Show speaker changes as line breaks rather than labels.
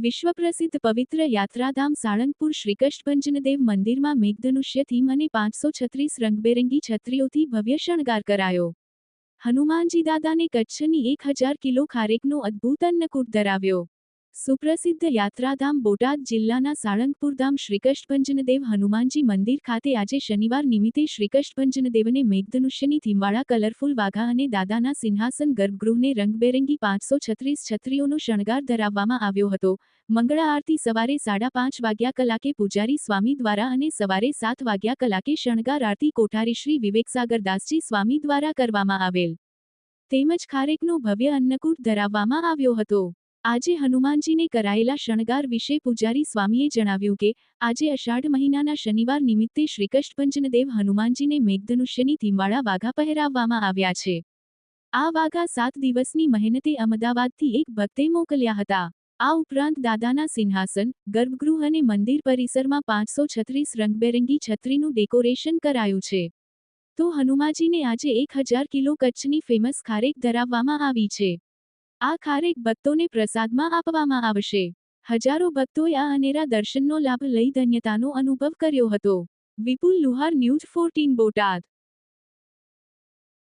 વિશ્વપ્રસિદ્ધ પવિત્ર યાત્રાધામ સાળંગપુર શ્રીકૃષ્ણભંજનદેવ મંદિરમાં મેઘધનુષ્ય થીમ અને પાંચસો છત્રીસ રંગબેરંગી છત્રીઓથી ભવ્ય શણગાર કરાયો. હનુમાનજી દાદાને કચ્છની એક હજાર કિલો ખારેકનો અદ્ભુત અન્નકૂટ ધરાવ્યો. સુપ્રસિદ્ધ યાત્રાધામ બોટાદ જિલ્લાના સાળંગપુરધામ ધામ શ્રીકૃષ્ણભંજનદેવ હનુમાનજી મંદિર ખાતે આજે શનિવાર નિમિત્તે શ્રીકૃષ્ણભંજનદેવને મેઘધનુષ્યની થીમવાળા કલરફુલ વાઘા અને દાદાના સિંહાસન ગર્ભગૃહને રંગબેરંગી પાંચસો છત્રીસ છત્રીઓનો શણગાર ધરાવવામાં આવ્યો હતો. મંગળા આરતી સવારે સાડા પાંચ વાગ્યા કલાકે પૂજારી સ્વામી દ્વારા અને સવારે સાત વાગ્યા કલાકે શણગાર આરતી કોઠારી શ્રી વિવેકસાગર દાસજી સ્વામી દ્વારા કરવામાં આવેલ. તેમજ ખારેકનો ભવ્ય અન્નકૂટ ધરાવવામાં આવ્યો હતો. આજે હનુમાનજીને કરાયેલા શણગાર વિશે પૂજારી સ્વામીએ જણાવ્યું કે, આજે અષાઢ મહિનાના શનિવાર નિમિત્તે શ્રીકૃષ્ણભંજનદેવ હનુમાનજીને મેઘધનુષ્યની થીમવાળા વાઘા પહેરાવવામાં આવ્યા છે. આ વાઘા સાત દિવસની મહેનતે અમદાવાદથી એક ભક્તે મોકલ્યા હતા. આ ઉપરાંત દાદાના સિંહાસન, ગર્ભગૃહ અને મંદિર પરિસરમાં પાંચસો છત્રીસ રંગબેરંગી છત્રીનું ડેકોરેશન કરાયું છે. તો હનુમાજીને આજે એક હજાર કિલો કચ્છની ફેમસ ખારેક ધરાવવામાં આવી છે. આ ખારેક ભક્તોને પ્રસાદમાં આપવામાં આવશે. હજારો ભક્તોએ આ અનેરા દર્શનનો લાભ લઈ ધન્યતાનો અનુભવ કર્યો હતો. Vipul Luhar news fourteen Botad